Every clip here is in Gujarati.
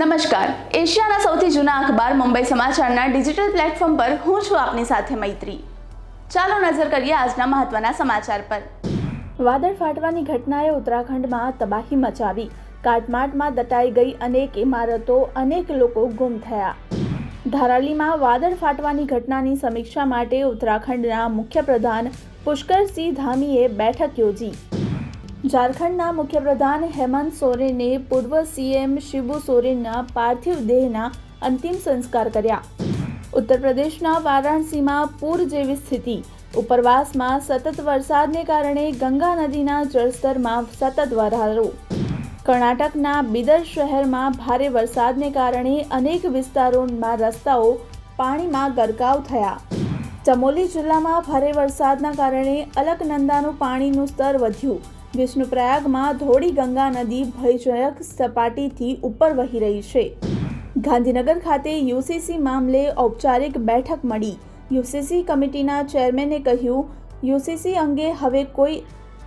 નમસ્કાર. એશિયાના સૌથી જૂના અખબાર મુંબઈ સમાચારના ડિજિટલ પ્લેટફોર્મ પર હું છું આપની સાથે મૈત્રી. ચાલો નજર કરીએ આજના મહત્વના સમાચાર પર. વાદળ ફાટવાની ઘટનાએ ઉત્તરાખંડમાં તબાહી મચાવી. કાટમાટમાં દટાઈ ગઈ અનેક ઇમારતો, અનેક લોકો ગુમ થયા. ધારાલીમાં વાદળ ફાટવાની ઘટનાની સમીક્ષા માટે ઉત્તરાખંડના મુખ્યપ્રધાન પુષ્કરસિંહ ધામીએ બેઠક યોજી. ઝારખંડના મુખ્યપ્રધાન હેમંત સોરેને પૂર્વ સીએમ શિબુ સોરેનના પાર્થિવ દેહના અંતિમ સંસ્કાર કર્યા. ઉત્તર પ્રદેશના વારાણસીમાં પૂર જેવી સ્થિતિ. ઉપરવાસમાં સતત વરસાદને કારણે ગંગા નદીના જળસ્તરમાં સતત વધારો. કર્ણાટકના બિદર શહેરમાં ભારે વરસાદને કારણે અનેક વિસ્તારોમાં રસ્તાઓ પાણીમાં ગરકાવ થયા. ચમોલી જિલ્લામાં ભારે વરસાદના કારણે અલકનંદાનું પાણીનું સ્તર વધ્યું. વિષ્ણુપ્રયાગમાં ધોળી ગંગા નદી ભયજનક સપાટીથી ઉપર વહી રહી છે. ગાંધીનગર ખાતે યુસીસી મામલે ઔપચારિક બેઠક મળી. યુસીસી કમિટીના ચેરમેને કહ્યું યુસીસી અંગે હવે કોઈ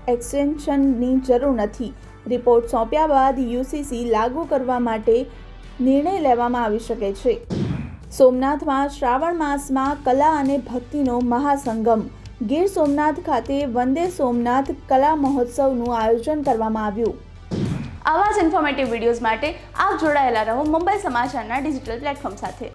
એક્સટેન્શનની જરૂર નથી. રિપોર્ટ સોંપ્યા બાદ યુસીસી લાગુ કરવા માટે નિર્ણય લેવામાં આવી શકે છે. સોમનાથમાં શ્રાવણ માસમાં કલા અને ભક્તિનો મહાસંગમ ગીર સોમનાથ ખાતે વંદે સોમનાથ કલા મહોત્સવનું આયોજન કરવામાં આવ્યું. આવા જ ઇન્ફોર્મેટિવ વિડીયોઝ માટે આપ જોડાયેલા રહો મુંબઈ સમાચારના ડિજિટલ પ્લેટફોર્મ સાથે.